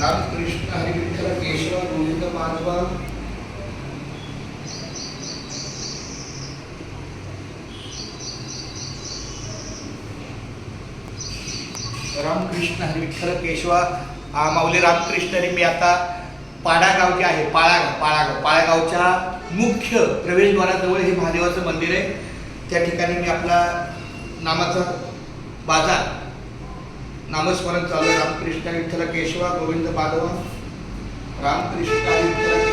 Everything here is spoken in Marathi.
रामकृष्ण हरिविठ्ठल केशव गोविंद माधवा रामकृष्ण हरिविठ्ठल केशवा माऊली रामकृष्ण मी आता पाडागावचे आहे पाळागाव पाळागाव पाळागावच्या मुख्य प्रवेशद्वाराजवळ हे महादेवाचं मंदिर आहे. त्या ठिकाणी मी आपला नामाचा बाजार नामस्मरण चालू आहे. रामकृष्ण विठ्ठल केशवा गोविंद माधवा रामकृष्ण विठ्ठल